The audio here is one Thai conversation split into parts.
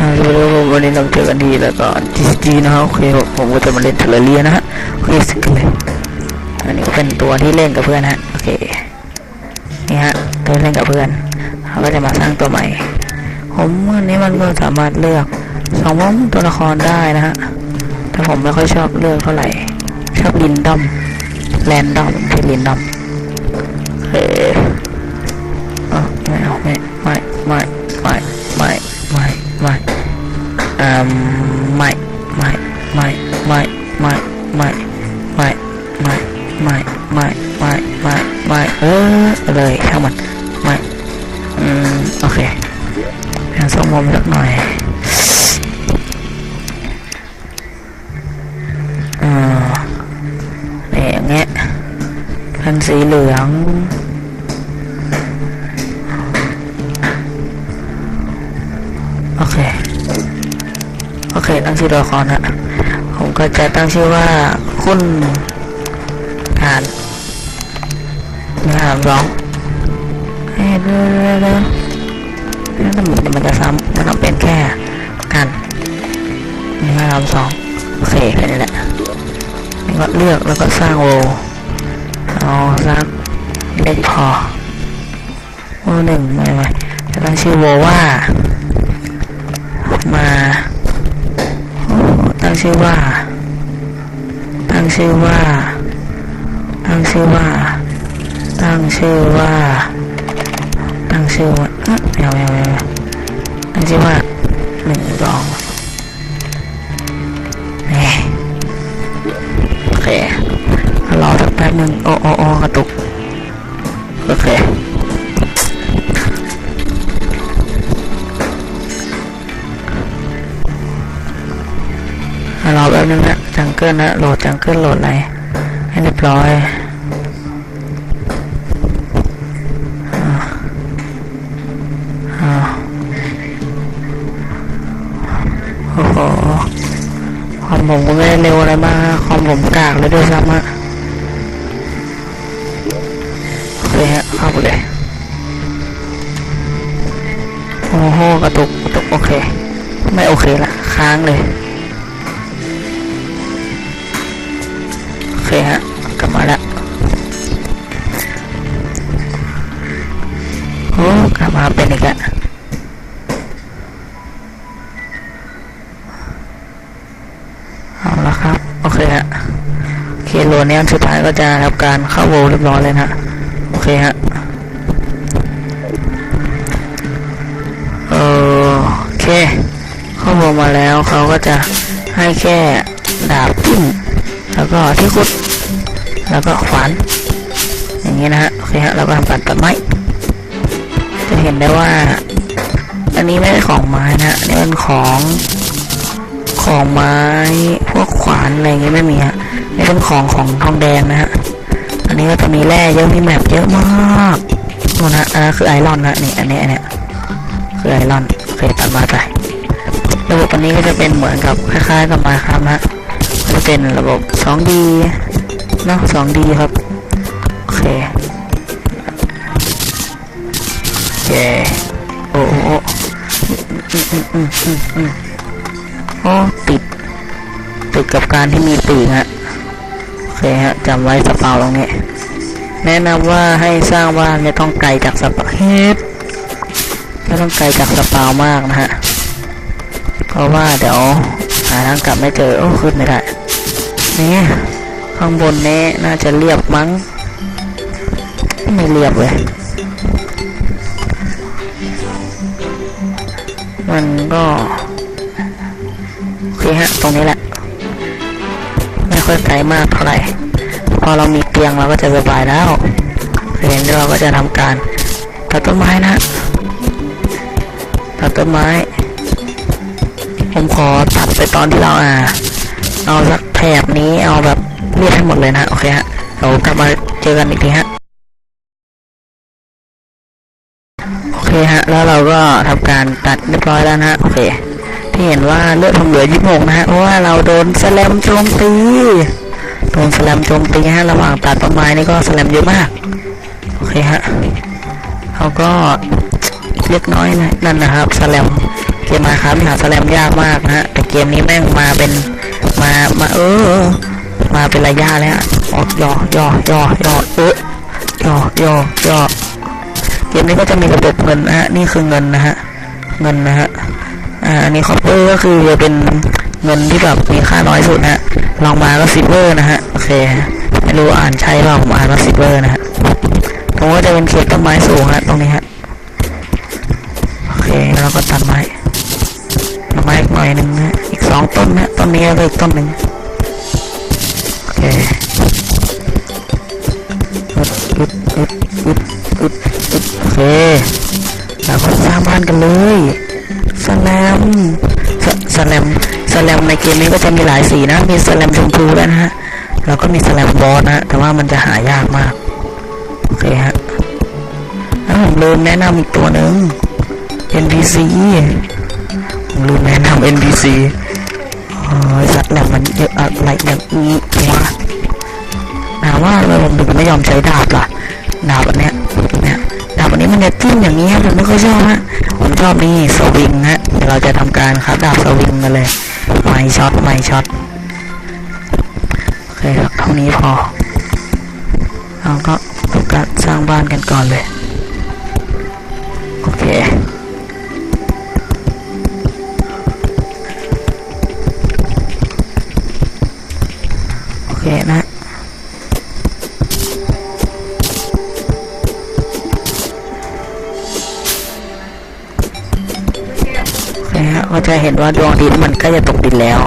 อ่าสวัสดีครับผมวันนี้เราเจอกันทีแล้วก็จีจีนะครับโอเคผมก็จะมาเล่นเทเลเรียนะฮะโอเคสกันเลยอันนี้ก็เป็นตัวที่เล่นกับเพื่อนฮะโอเคนี่ฮะตัวเล่นกับเพื่อนเราก็จะมาสร้างตัวใหม่ ผมอันนี้มันก็สามารถเลือกสองมุมตัวละครได้นะฮะแต่ผมไม่ค่อยชอบเลือกเท่าไหร่ชอบลินดอมแรนดอมที่ลินดอม เป็นสีเหลือง โอเค โอเค ตั้งชื่อตัวละครนะผมก็จะตั้งชื่อว่าคุณทานงานร้องเฮ้ยเรื่อยๆแล้วมันมันจะซ้ำมันต้องเป็นแค่กันหนึ่งห้าสามสองโอเคแค่นี้แหละก็เลือกแล้วก็สร้างโว เอาสักเล็กพอโวหนึ่งม่ไม่จะตั้งชื่อโวว่ามาตั้งชื่อว่า ตั้งชื่อว่า ตั้งชื่อว่า ตั้งชื่อว่า ตั้งชื่อว่าเอ๊ะไม่เอาไม่เอาไม่เอาตั้งชื่อว่าหนึ่งสองนี่โอเครอสักแป๊บห นึงโอ้โอโอกระตุก โอเครอแป๊บนึงนะจังเกิลนะโหลดจังเกิลโหลดอะไรให้เรียบร้อยโอ้โหคอมผมก็ไม่ได้เร็วอะไรมากคอมผมกากเลยด้วยซ้ำฮะ เค ไม่โอเคละค้างเลย โอเคฮะ กลับมาล้วโอ้กลับมาเป็นอีกล้วเอาละครับ โอเคฮะโอเคโลนี้สุดท้ายก็จะทำการเข้าโวลเรียบร้อยเลยนะฮะโอเคฮะ แล้วเขาก็จะให้แค่ดาบจิ้มแล้วก็ที่คุด แล้วก็ขวานอย่างนี้นะฮะโอเคฮะเราก็ทำการตัดไม้จะเห็นได้ว่า อันนี้ไม่ใช่ของไม้นะนี่เป็นของของไม้พวกขวานอะไรอย่างงี้ไม่มีฮะนี่เป็นของของทองแดงนะฮะอันนี้ก็จะมีแร่เยอะมีแมปเยอะมากนู่นนะอันนั้นคือไอรอนนะนี่อันนี้อันเนี้ยคือไอรอนโอเคตัดมาไป ระบบอันนี้ก็จะเป็นเหมือนกับคล้ายๆกับมาครับนะจะเป็นระบบ 2D เนอะ 2D ครับ โอเคเย้โอ้โอ้โอ้ติด ติดกับการที่มีปีกฮะ โอเคฮะจำไว้สเปาตรงนี้ แนะนำว่าให้สร้างบ้านไม่ต้องไกลจากสปาเฮดไม่ต้องไกลจากสปาวมากนะฮะ ราะว่าเดี๋ยวหาทางกลับไม่เจอโอ้ขึ้นไม่ได้นี่ข้างบนนี้น่าจะเรียบมั้ง ไม่เรียบเลยมันก็โอเคฮะตรงนี้แหละ ไม่ค่อยไกลมากเท่าไหร่ พอเรามีเตียงเราก็จะสบายแล้วเห็นเราก็จะทำการตัดต้นไม้นะตัดต้นไม้ ผมขอตัดไปตอนที่เราอ่าเอาสักแถบนี้เอาแบบเรียบให้หมดเลยนะโอเคฮะเรากลับมาเจอกันอีกทีฮะโอเคฮะแล้วเราก็ทำการตัดเรียบร้อยแล้วนะฮะโอเคที่เห็นว่าเลือดผมเหลือยี่สิบหกนะฮะเพราะว่าเราโดนสลมโจมตีโดนสลมโจมตีฮะระหว่างตัดต้นไม้นี่ก็สลมเยอะมากโอเคฮะเขาก็เล็กน้อยนะนั่นนะครับสลม เกมมาครับหาสแลมยากมากนะฮะแต่เกมนี้แม่งมาเป็นมามาเออ มาเป็นระยะแล้วออกย่อย่อย่อย่อเออย่อย่อย่อเกมนี้ก็จะมีระบบเงินนะฮะนี่คือเงินนะฮะเงินนะฮะอ่าอันนี้คอปเปอร์ก็คือจะเป็นเงินที่แบบมีค่าน้อยสุดนะฮะลองมาก็ซิเวอร์นะฮะโอเคไม่รู้อ่านใช่เปล่าผมอ่านว่าซิเวอร์นะฮะตรงก็จะเป็นเขตต้นไม้สูงฮะตรงนี้ฮะโอเคเราก็ตัดไม้ น่อยหนึ่งนะอีกสองต้นนะต้นนี้แล้วอีกต้นหนึ่งโอเคอึดอึดอึดอึดอึดอึดโอเคเราก็สร้างบ้านกันเลยสแลมสสแลมสแลมในเกมนี้ก็จะมีหลายสีนะ มีสแลมชมพูด้วยนะฮะแล้วก็มีสแลมบอสนะฮะแต่ว่ามันจะหายากมากโอเคฮะแล้วผมลืมแนะนำอีกตัวหนึ่ง NPC ผมลืมแนะนำ NPC สัตว์แหลมมันเยอะอะไรอย่างนี้วะถาว่าเราถึงไม่ยอมใช้ดาบล่ะดาบอันเนี้ยเนี่ยดาบอันนี้มันจะจิ้มอย่างนี้ผมไม่ค่อยชอบฮะผมชอบนี่สวิงฮะเดี๋ยวเราจะทำการครับดาบสวิงกันเลยไม่ช็อตไม่ช็อตโอเคครับเท่านี้พอเราก็ทำการสร้างบ้านกันก่อนเลยโอเค โอเคนะเคฮะก็จะเห็นว่าดวงอาทิตย์มันกล้จะตกดินแล้ว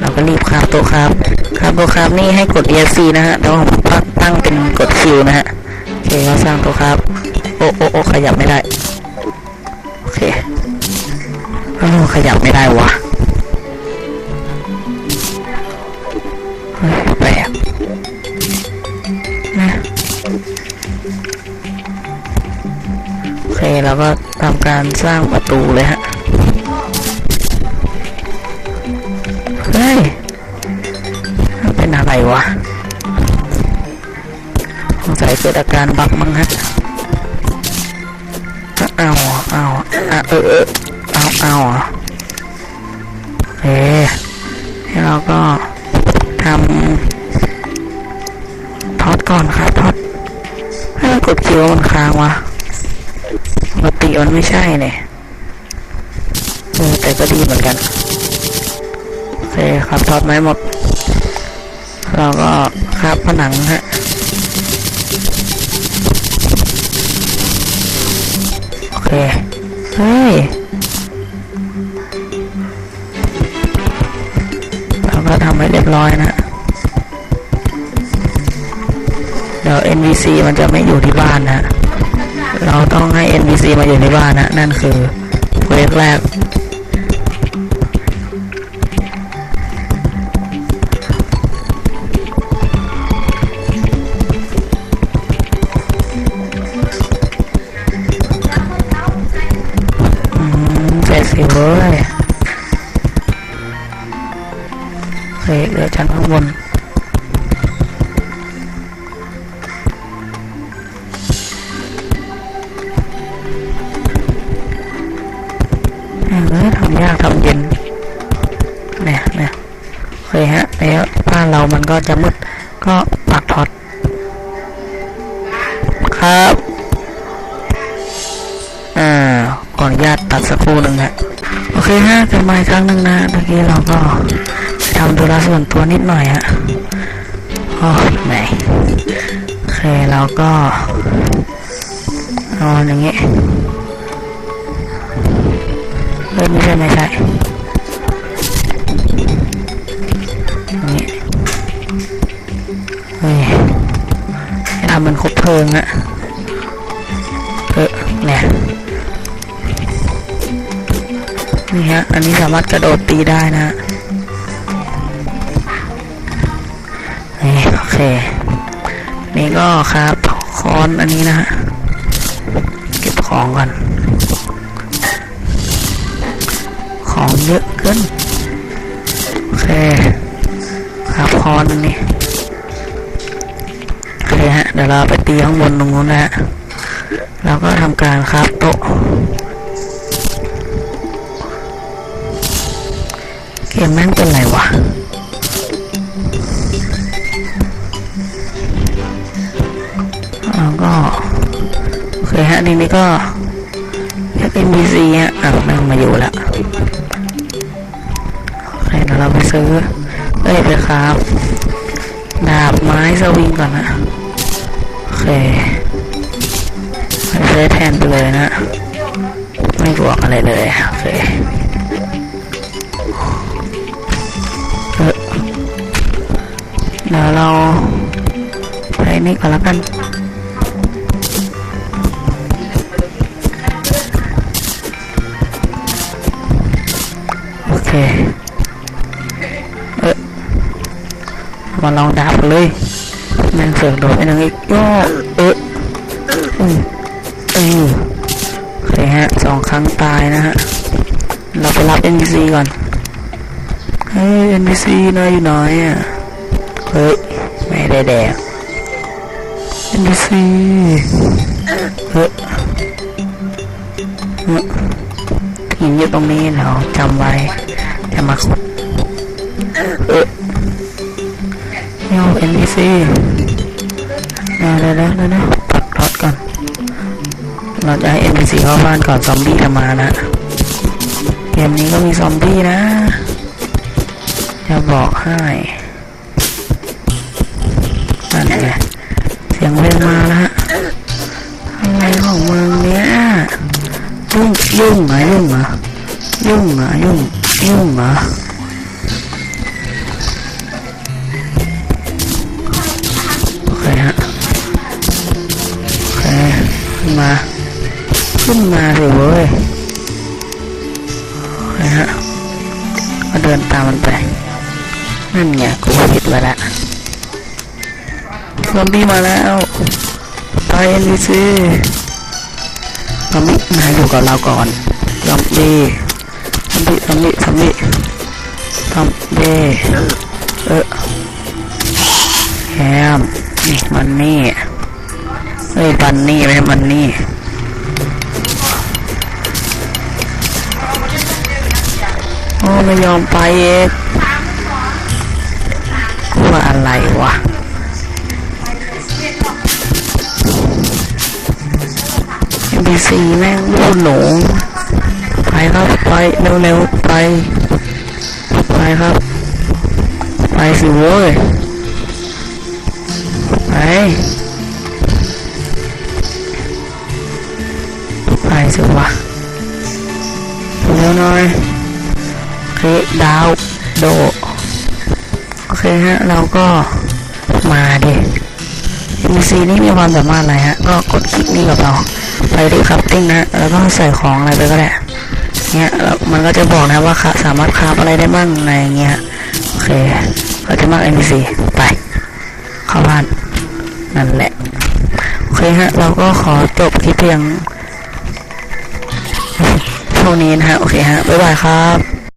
เราก็รีบคราบตัวครับคราบตัวครับนี่ให้กด ESC นะฮะแต่ว่าผมตั้งเป็นกดคิวนะฮะโอเคเราสร้างตัวครับ โอ้โอ้โอ้ขยับไม่ได้ โอเคเอ้ขยับไม่ได้วะเเคเราก็ทำการสร้างประตูเลยฮะ เฮ้ย เป็นอะไรวะสงสัยเกิดอาการบักมั้งฮะ เอาเอาเออเออเอาเอาเฮ้ให้เราก็ทำทอดก่อนครับทอดให้กดคิวมันค้างวะ ปกติมันไม่ใช่เนี่ยแต่ก็ดีเหมือนกัน โอเคครับทอดไม้หมด เราก็ครับผนังฮะโอเค เฮ้ยเราก็ทำให้เรียบร้อยนะเดี๋ยว NVC มันจะไม่อยู่ที่บ้านนะ เราต้องให้ NVC มาอยู่ในบ้านนะ นั่นคือเวฟแรกเสร็จสิเว้ยโอเคเหลือชั้นข้างบน ก็จะมืดก็ปักท็อตครับอ่าขออนุญาตตัดสักครู่หนึ่งฮะโอเคฮะกลับมาอีกครั้งหนึ่งนะเมื่อกี้เราก็ทำธุระส่วนตัวนิดหน่อยฮะโอ้ไหนโอเคเราก็เอาอย่างเงี้เอ้ยไม่ใช่ไม่ใช่ ลิงอะเออเนี่ยนี่ฮะ อันนี้สามารถกระโดดตีได้นะนี่โอเค นี่ก็ครับคอนอันนี้นะฮะ เก็บของก่อน ของเยอะเกินโอเค ครับคอนอันนี้ ฮะ เดี๋ยวเราไปตีข้างบนตรงนู้นนะฮะเราก็ทำการครับโต๊ะเกมแม่งเป็นไรวะแล้วก็โอเคฮะทีนี้ก็เรียก NPC ฮะอะแม่งมาอยู่ล้วโอเคเดี๋ยวเราไปซื้อเอ้ยไปครับดาบไม้สวิงก่อนนะ เคไปซื้แทนไปเลยนะ ไม่บวกอะไรเลยโอเคเดี๋ยวเราไปนี่ก่อนแล้วกันโอเค เออมาลองดาบเลย แม่งเสือกโดดไปหนึ่งอีกย่เอออืมเออโอเคฮะสองครั้งตายนะฮะ เราไปรับ NPC ก่อน เฮ้ย NPC นายอยู่ไหนอะ เฮ้ย ไม่ได้แดก NPC เฮ้ยเฮ้ยหินอยู่ตรงนี้เหราจำไว้จะมาขุดเออเดี๋ยว NPC เดี๋ยวเดี๋ยวเดี๋ยวเดี๋ยวปัดรถก่อน เราจะให้ NPC เข้าบ้านก่อนซอมบี้จะมานะ เกมนี้ก็มีซอมบี้นะ จะบอกให้นั่นไงเสียงเพลงมาแล้วฮะอะไรของมึงเนี่ยยุ่งยุ่งเหรอยุ่งเหรอยุ่งเหรอยุ่งยุ่งเหรอโอ ขึ้นมาสิเว้ยโอเคฮะก็เดินตามมันไป นั่นไงกูผิดไปละซอมบี้มาแล้วไปเอ็นดีซีซอมบี้นายอยู่กับเราก่อนซอมบี้ซอมบี้ซอมบี้ซอมบี้ซอมบี้เออแฮมนี่มันนี่เอ้ยบันนี่ไม่ใช่มันนี่ ไม่ยอมไปเองว่าอะไรวะ NPC แม่งรูดหนูไปครับไปเร็วๆไป ไปครับ ไปสิเว้ยไปไปสิวะเร็วหน่อย โอเคดาวโด โอเคฮะ เราก็มาดิ NPC นี่มีความสามารถอะไรฮะ ก็กดคลิกนี้กับเรา ไปที่คัพติ้งนะ แล้วก็ใส่ของอะไรไปก็ได้ เนี่ยแล้วมันก็จะบอกนะว่าสามารถคราฟอะไรได้บ้างในเงี้ย โอเค ก็จะมาก NPC ไป เข้าบ้าน นั่นแหละ โอเคฮะ เราก็ขอจบคลิปเพียงเท่านี้นะฮะ โอเคฮะ บ๊ายบายครับ